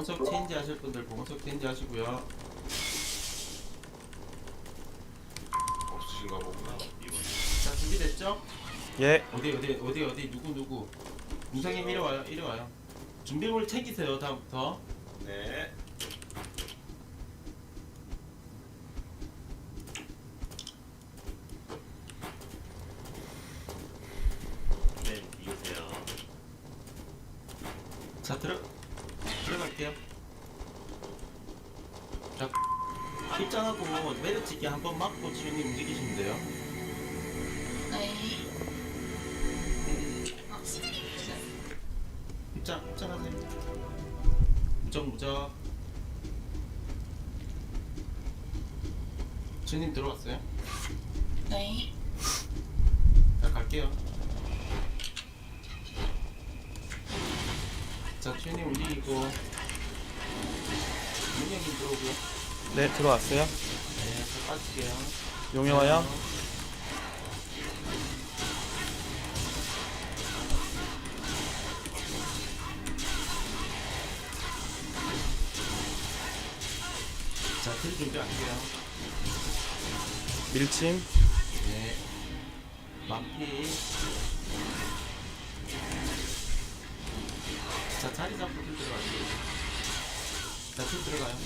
봉원석 체인지 하실 분들 봉원석 체인지 하시고요. 없으신가 보구나. 자 준비됐죠? 예. 어디 어디 어디 어디 누구 누구 무성님 이리 와요 이리 와요. 준비물 챙기세요 다음부터. 네. 네. 자 들어 들어갈게요. 자 입장하고 내려치기 한 번 맞고 지훈이 움직이시면 돼요. 네. 입장 입장하세요. 무적 무적. 지훈님 들어왔어요? 네. 자 갈게요. 자 지훈님 움직이고 문영님 들어오고요. 네, 들어왔어요. 네, 자 빠질게요. 용영아야. 자, 딜 준비할게요. 밀침. 네. 만피. 자, 자리 잡고 딜 들어갈게요. 자, 딜 들어가요.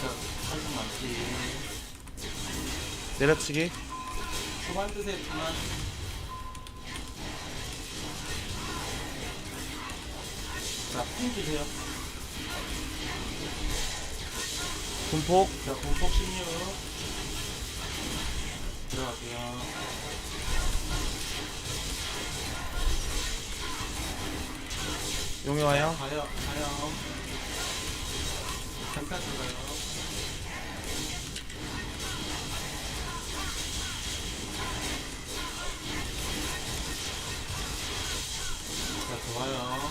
자, 살짝 만피. 내려치기. 초반 드세요, 초반. 자, 핀 주세요. 분폭. 자, 공폭 16. 들어갈게요. 용영아야. 가요, 가요. 잠깐 들어가요. 자, 좋아요.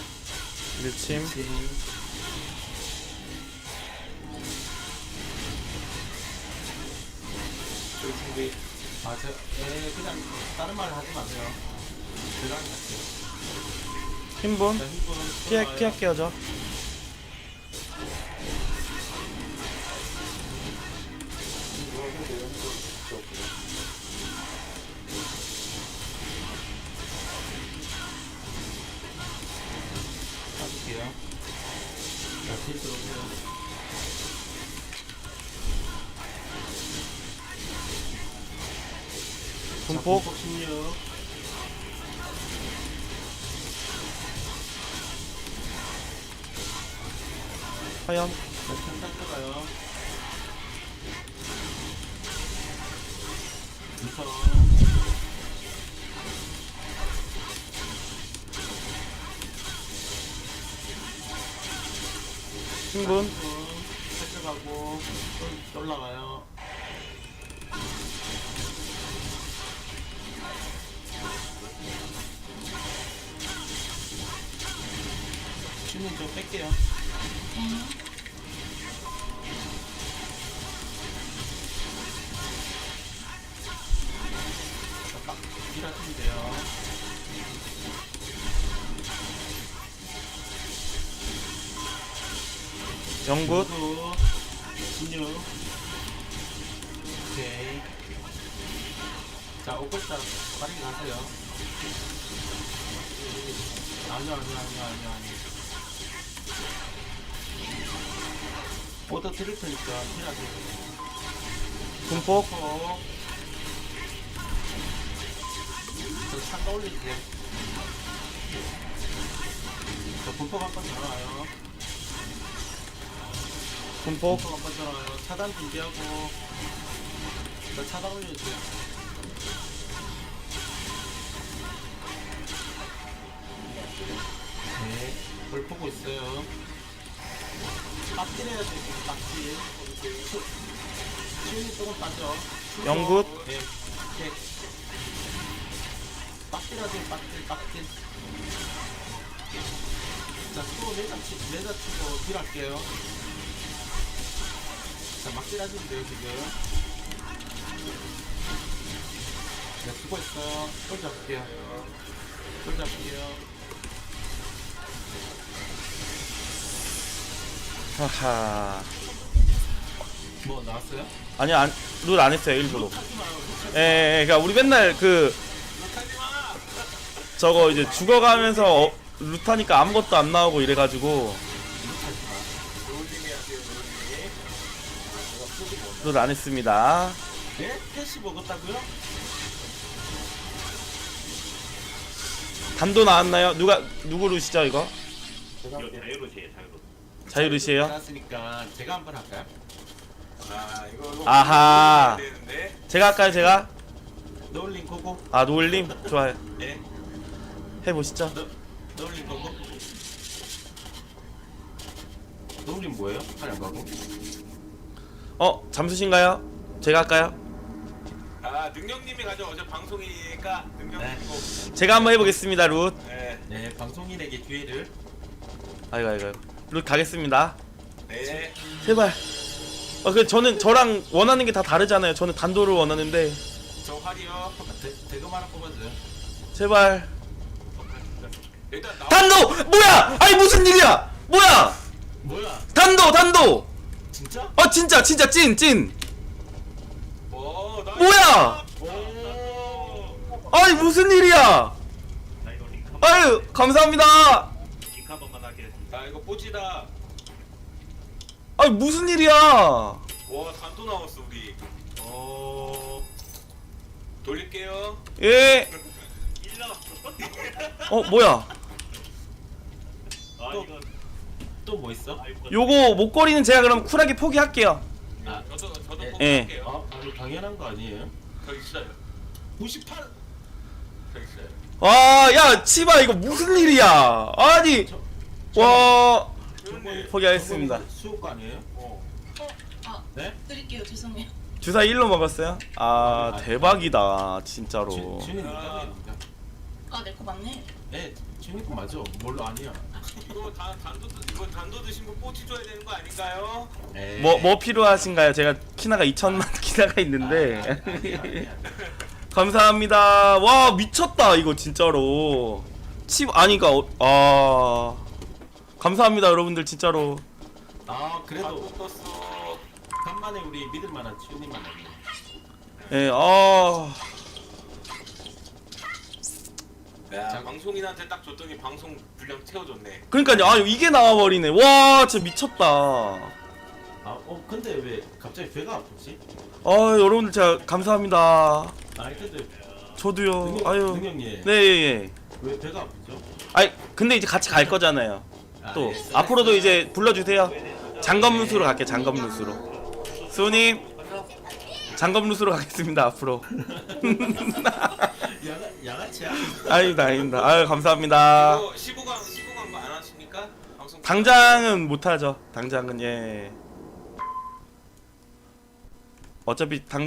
밀침. 저 기 준비. 아, 저, 예, 그냥 다른 말 하지 마세요. 할게요. 힘분. 자, 힘분. 피해. 피할게요, 저. 분폭. 자, 분폭 16. 하얀. 자, 천장 들어가요. 우선. 힘분. 살짝하고 또 올라가요. 주님 좀 뺄게요. 딱 일하시면 돼요. 영굿. 16. 오케이. 자, 옷걸자 빠르게 가세요. 아니요, 아니요, 아니요, 아니요, 아니요. 오더 드릴 테니까 필요하세요. 분폭. 어. 저 잠깐 올릴게요. 저 분폭 한번 들어와요. 분폭. 분폭 한번 들어와요. 차단 준비하고. 저 차단 올려주세요. 네, 볼 보고 있어요. 빡질 해야 돼, 빡질. 치윤이 조금 빠져. 영굿. 네, 네. 빡질 하세요, 빡질, 빡질. 자, 또 내자, 치- 내자 치고 딜할게요. 자, 막 딜하시면 돼요, 지금. 네, 수고했어. sol 잡을게요. sol 잡을게요. 하하. 뭐, 나왔어요? 아니 안, 룰 안 했어요 일부러. 마요. 예, 예, 그러니까 우리 맨날 그 저거 이제 죽어가면서 어, 루타니까 아무것도 안 나오고 이래가지고. 룰 안 했습니다. 네? 패시 먹었다고요? 단도 나왔나요? 누가 누구 루시죠 이거? 이거 자유로시에요 자유로. 자유루시에요? 알았으니까 제가 한번 할까요? 아 이거 이거 아하. 해야 되는데. 제가 할까요 제가? 노을링 고고. 아 노을님 좋아요. 네. 해보시죠. 노, 노을링 고고. 노을링 뭐예요? 하얀 거고. 어 잠수신가요? 제가 할까요? 아 능력님이 가져 어제 방송이니까 능력님 네. 꼭. 제가 한번 해보겠습니다 룻. 네. 네, 방송인에게 기회를. 아이고 아이고 아이고. 룻 가겠습니다. 네. 제발. 어, 그 저는 저랑 원하는 게 다 다르잖아요. 저는 단도를 원하는데 저 활이요. 아, 대, 대금 하나 뽑아줘요. 제발. 일단 나. 단도 뭐야? 아니 무슨 일이야? 뭐야? 뭐야? 단도 단도. 진짜? 어 진짜 진짜 찐 찐. 오, 나 뭐야? 오. 아니 무슨 일이야? 아유 감사합니다. 아 이거 뽀지다. 아니 무슨 일이야? 와 단도 나왔어 우리. 어. 돌릴게요. 예. 일 남았어. 어 뭐야? 아 또. 이거 또 뭐 있어? 아이고. 요거 목걸이는 제가 그럼 쿨하게 포기할게요. 아, 저도 저도 예. 포기할게요. 아, 바로 당연한 거 아니에요? 저기 있어요. 98. 저기 있어요. 와, 야, 치바 이거 무슨 일이야? 아니, 저- 와, 포기하겠습니다. 아니에요? 어. 어, 아, 네? 드릴게요. 죄송해요. 주사 1로 먹었어요? 아, 대박이다, 진짜로. 주님 아. 이따가입니다. 아, 내 거 맞네. 네, 주님 거 맞아. 뭘로 아니야? 이거 다 단도 드- 이거 단도 드신 분 뽀지 줘야 되는 거 아닌가요? 에이. 뭐, 뭐 필요하신가요? 제가 키나가 2천만 키나가 아, 있는데. 아니야, 아니야. 감사합니다. 와, 미쳤다, 이거 진짜로. 치, 아니, 그니까, 어, 아. 감사합니다, 여러분들, 진짜로. 아, 그래도 단도 떴어. 간만에 우리 믿을 만한 주님 만났네. 예, 아. 야, 자- 방송인한테 딱 줬더니 방송 분량 채워줬네. 그러니까요, 아, 이게 나와버리네. 와, 진짜 미쳤다. 아, 어, 근데 왜 갑자기 배가 아프지? 아, 여러분들, 제가 감사합니다. 아니, 근데 저도요. 능력, 아유. 능력님 네, 예, 예. 왜 배가 아프죠? 아이 근데 이제 같이 갈 거잖아요. 아, 또 예, 앞으로도 이제 불러주세요. 장검루수로 갈게 장검루수로. 수호님 장검루수로 가겠습니다 앞으로. 야가, 야가치야? 아닙니다 아닙니다. 아유 감사합니다. 이거 15강 15강 안 하십니까? 방송 당장은 못하죠. 당장은 예. 어차피 당